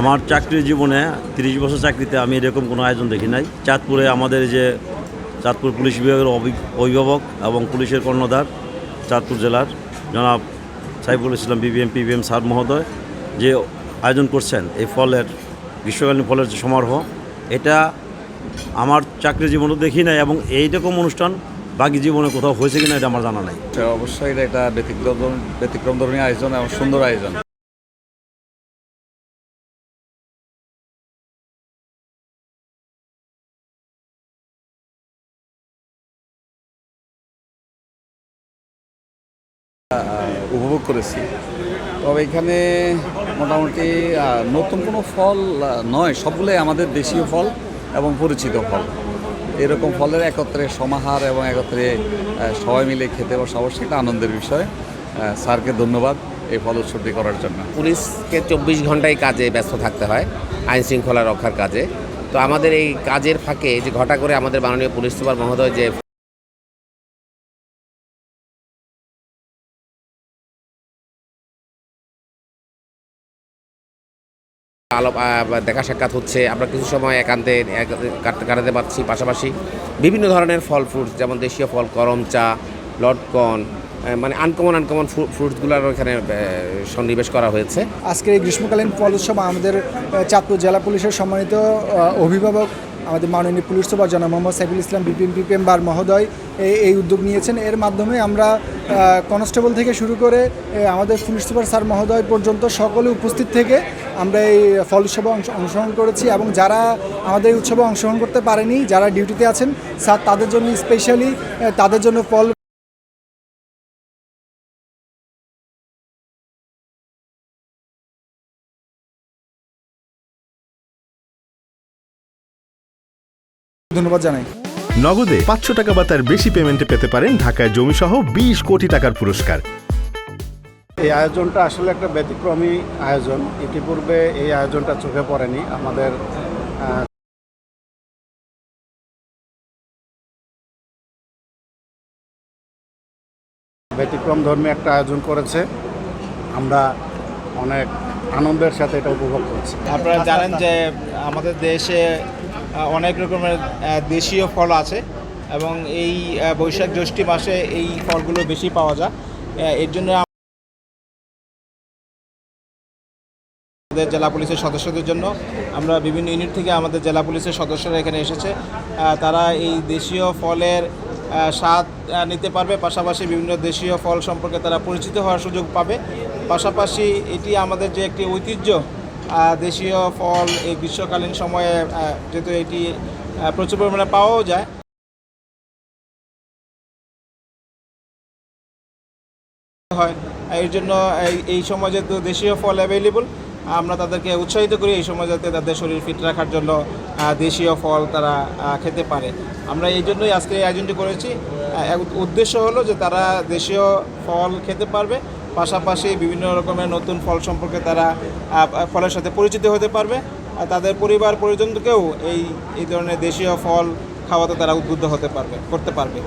আমার চাকরির জীবনে তিরিশ বছর চাকরিতে আমি এরকম কোনো আয়োজন দেখি নাই। চাঁদপুরে আমাদের যে চাঁদপুর পুলিশ বিভাগের অভি- অভিভাবক এবং পুলিশের কর্ণধার চাঁদপুর জেলার জনাব Saiful Islam BBM PBM sir মহোদয়, যে আয়োজন করছেন এই ফলের, গ্রীষ্মকালীন ফলের যে সমারোহ, এটা আমার চাকরি জীবনে দেখি নাই এবং এইরকম অনুষ্ঠান বাকি জীবনে কোথাও হয়েছে কিনা এটা আমার জানা নাই। অবশ্যই এটা একটা ব্যতিক্রম ব্যতিক্রম ধর্মী আয়োজন এবং সুন্দর আয়োজন। উপভোগ করেছি। তবে এখানে মোটামুটি নতুন কোনো ফল নয়, সবগুলোই আমাদের দেশীয় ফল এবং পরিচিত ফল। এরকম ফলের একত্রে সমাহার এবং একত্রে সবাই মিলে খেতে বসা অবশ্যই একটা আনন্দের বিষয়। স্যারকে ধন্যবাদ এই ফল উৎসবটি করার জন্য। পুলিশকে চব্বিশ ঘন্টাই কাজে ব্যস্ত থাকতে হয়, আইন শৃঙ্খলা রক্ষার কাজে। তো আমাদের এই কাজের ফাঁকে যে ঘটা করে আমাদের মাননীয় পুলিশ সুপার মহোদয় যে আলো দেখা সাক্ষাৎ হচ্ছে। আমরা কিছু সময় একান্তে কাটাতে পারছি। পাশাপাশি বিভিন্ন ধরনের ফল ফ্রুটস যেমন দেশীয় ফল, করম চা লটকন মানে আনকমন আনকমন ফ্রুটসগুলোর এখানে সন্নিবেশ করা হয়েছে। আজকের এই গ্রীষ্মকালীন ফল উৎসব আমাদের চাঁদপুর জেলা পুলিশের সম্মানিত অভিভাবক আমাদের মাননীয় পুলিশ সুপার জনাব Mohammad Saiful Islam BPM PPM bar মহোদয় এই উদ্যোগ নিয়েছেন। এর মাধ্যমে আমরা কনস্টেবল থেকে শুরু করে আমাদের পুলিশ সুপার স্যার মহোদয় পর্যন্ত সকলে উপস্থিত থেকে আমরা এই ফল উৎসবে অংশগ্রহণ করেছি এবং যারা আমাদের এই উৎসবে অংশগ্রহণ করতে পারেনি, যারা ডিউটিতে আছেন, স্যার, তাদের জন্য স্পেশালি তাদের জন্য ফল ধন্যবাদ জানাই। নগদে পাঁচশো টাকা বা তার বেশি পেমেন্টে পেতে পারেন ঢাকায় জমিসহ বিশ কোটি টাকার পুরস্কার। এই আয়োজনটা আসলে একটা ব্যতিক্রমী আয়োজন। ইতিপূর্বে এই আয়োজনটা চোখে পড়েনি। আমাদের আহ, ব্যতিক্রম ধর্মী একটা আয়োজন করেছে। আমরা অনেক আনন্দের সাথে এটা উপভোগ করছি। আপনারা জানেন যে আমাদের দেশে অনেক রকমের দেশীয় ফল আছে এবং এই বৈশাখ জ্যৈষ্ঠী মাসে এই ফলগুলো বেশি পাওয়া যায়। এর জন্য আমাদের জেলা পুলিশের সদস্যদের জন্য আমরা বিভিন্ন ইউনিট থেকে আমাদের জেলা পুলিশের সদস্যরা এখানে এসেছে। তারা এই দেশীয় ফলের স্বাদ নিতে পারবে। পাশাপাশি বিভিন্ন দেশীয় ফল সম্পর্কে তারা পরিচিত হওয়ার সুযোগ পাবে। পাশাপাশি এটি আমাদের যে একটি ঐতিহ্য দেশীয় ফল এই গ্রীষ্মকালীন সময়ে যেহেতু এটি প্রচুর পরিমাণে পাওয়াও যায়। জন্য এই- দেশীয় ফল অ্যাভেলেবল আমরা তাদেরকে উৎসাহিত করি এই সময় যাতে তাদের শরীর ফিট রাখার জন্য দেশীয় ফল তারা খেতে পারে। আমরা এই জন্যই আজকে আয়োজনটি করেছি। উদ্দেশ্য হলো যে তারা দেশীয় ফল খেতে পারবে। পাশাপাশি বিভিন্ন রকমের নতুন ফল সম্পর্কে তারা ফলের সাথে পরিচিত হতে পারবে। আর তাদের পরিবার পরিজনকেও এই এই ধরনের দেশীয় ফল খাওয়াতে তারা উদ্বুদ্ধ হতে পারবে, করতে পারবে।